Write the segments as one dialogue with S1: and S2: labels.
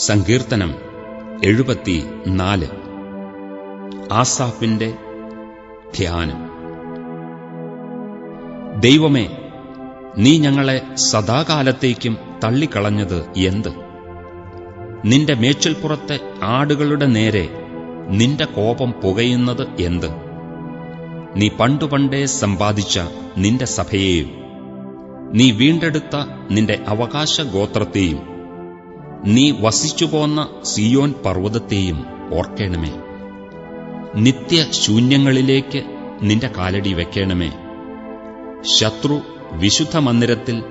S1: സങ്കീർത്തനം എഴുപത്തി നാല്. ആസാഫിന്റെ ധ്യാനം. ദൈവമേ നീ ഞങ്ങളെ സദാകാലത്തേക്കും തള്ളിക്കളഞ്ഞത് എന്ത്? നിന്റെ മേച്ചിൽപ്പുറത്തെ ആടുകളുടെ നേരെ നിന്റെ കോപം പുകയുന്നത് എന്ത്? നീ പണ്ടുപണ്ടേ സമ്പാദിച്ച നിന്റെ സഭയെയും നീ വീണ്ടെടുത്ത നിന്റെ അവകാശ ഗോത്രത്തെയും നീ വസിച്ചുപോന്ന സിയോൻ പർവതത്തെയും ഓർക്കേണമേ. നിത്യശൂന്യങ്ങളിലേക്ക് നിന്റെ കാലടി വെക്കേണമേ. ശത്രു വിശുദ്ധ മന്ദിരത്തിൽ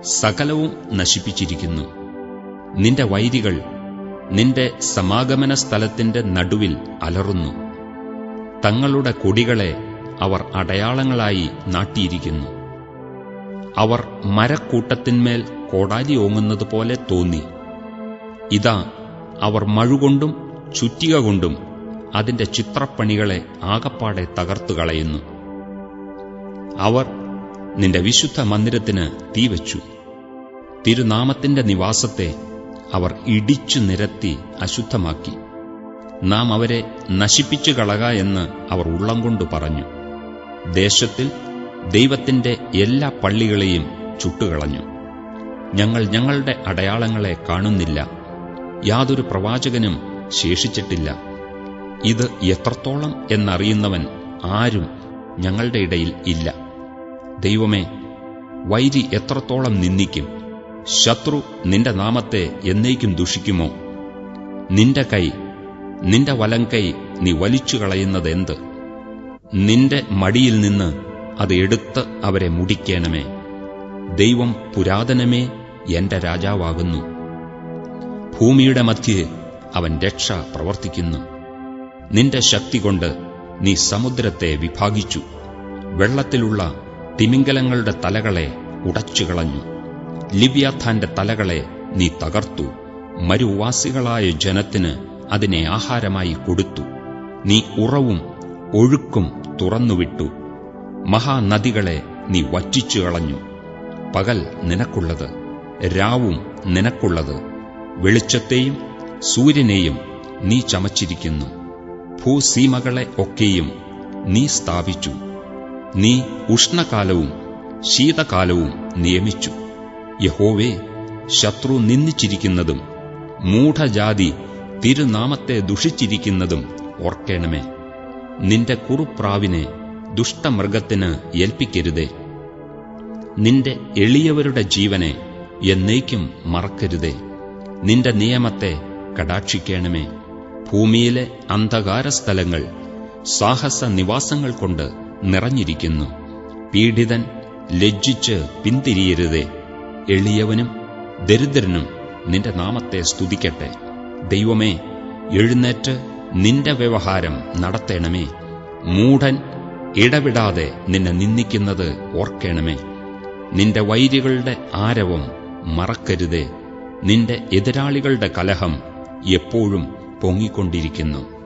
S1: സകലവും നശിപ്പിച്ചിരിക്കുന്നു. നിന്റെ വൈരികൾ നിന്റെ സമാഗമന സ്ഥലത്തിന്റെ നടുവിൽ അലറുന്നു. തങ്ങളുടെ കൊടികളെ അവർ അടയാളങ്ങളായി നാട്ടിയിരിക്കുന്നു. അവർ മരക്കൂട്ടത്തിന്മേൽ കോടാലി ഓങ്ങുന്നതുപോലെ തോന്നി. ഇതാ അവർ മഴുകൊണ്ടും ചുറ്റിക കൊണ്ടും അതിന്റെ ചിത്രപ്പണികളെ ആകപ്പാടെ തകർത്തു കളയുന്നു. അവർ നിന്റെ വിശുദ്ധ മന്ദിരത്തിന് തീവച്ചു തിരുനാമത്തിന്റെ നിവാസത്തെ അവർ ഇടിച്ചു നിരത്തി അശുദ്ധമാക്കി. നാം അവരെ നശിപ്പിച്ചു കളക എന്ന് അവർ ഉള്ളം കൊണ്ട് പറഞ്ഞു. ദേശത്തിൽ ദൈവത്തിന്റെ എല്ലാ പള്ളികളെയും ചുട്ടുകളഞ്ഞു. ഞങ്ങൾ ഞങ്ങളുടെ അടയാളങ്ങളെ കാണുന്നില്ല. യാതൊരു പ്രവാചകനും ശേഷിച്ചിട്ടില്ല. ഇത് എത്രത്തോളം എന്നറിയുന്നവൻ ആരും ഞങ്ങളുടെ ഇടയിൽ ഇല്ല. ദൈവമേ വൈരി എത്രത്തോളം നിന്ദിക്കും. ശത്രു നിന്റെ നാമത്തെ എന്നേക്കും ദുഷിക്കുമോ? നിന്റെ കൈ നിന്റെ വലം കൈ നീ വലിച്ചു കളയുന്നതെന്ത്? നിന്റെ മടിയിൽ നിന്ന് അത് എടുത്ത് അവരെ മുടിക്കണമേ. ദൈവം പുരാതനമേ എന്റെ രാജാവാകുന്നു. ഭൂമിയുടെ മധ്യേ അവൻ രക്ഷ പ്രവർത്തിക്കുന്നു. നിന്റെ ശക്തി കൊണ്ട് നീ സമുദ്രത്തെ വിഭാഗിച്ചു. വെള്ളത്തിലുള്ള തിമിംഗലങ്ങളുടെ തലകളെ ഉടച്ചുകളഞ്ഞു. ലിവ്യാഥാന്റെ തലകളെ നീ തകർത്തു. മരുവാസികളായ ജനത്തിന് അതിനെ ആഹാരമായി കൊടുത്തു. നീ ഉറവും ഒഴുക്കും തുറന്നുവിട്ടു. മഹാനദികളെ നീ വറ്റിച്ചു കളഞ്ഞു പകൽ നിനക്കുള്ളത് രാവും നിനക്കുള്ളത്. വെളിച്ചത്തെയും സൂര്യനെയും നീ ചമച്ചിരിക്കുന്നു. ഭൂസീമകളെ ഒക്കെയും നീ സ്ഥാപിച്ചു. നീ ഉഷ്ണകാലവും ശീതകാലവും നിയമിച്ചു. യഹോവേ ശത്രു നിന്ദിച്ചിരിക്കുന്നതും മൂഢജാതി തിരുനാമത്തെ ദുഷിച്ചിരിക്കുന്നതും ഓർക്കേണമേ. നിന്റെ കുറുപ്രാവിനെ ദുഷ്ടമൃഗത്തിന് ഏൽപ്പിക്കരുതേ. നിന്റെ എളിയവരുടെ ജീവനെ എന്നേക്കും മറക്കരുതേ. നിന്റെ നിയമത്തെ കടാക്ഷിക്കണമേ. ഭൂമിയിലെ അന്ധകാരസ്ഥലങ്ങൾ സാഹസ നിവാസങ്ങൾ കൊണ്ട് നിറഞ്ഞിരിക്കുന്നു. പീഡിതൻ ലജ്ജിച്ച് പിന്തിരിയരുതേ. എളിയവനും ദരിദ്രനും നിന്റെ നാമത്തെ സ്തുതിക്കട്ടെ. ദൈവമേ എഴുന്നേറ്റ് നിന്റെ വ്യവഹാരം നടത്തേണമേ. മൂഢൻ ഇടവിടാതെ നിന്നെ നിന്ദിക്കുന്നത് ഓർക്കണമേ. നിന്റെ വൈരികളുടെ ആരവം മറക്കരുതേ. നിന്റെ എതിരാളികളുടെ കലഹം എപ്പോഴും പൊങ്ങിക്കൊണ്ടിരിക്കുന്നു.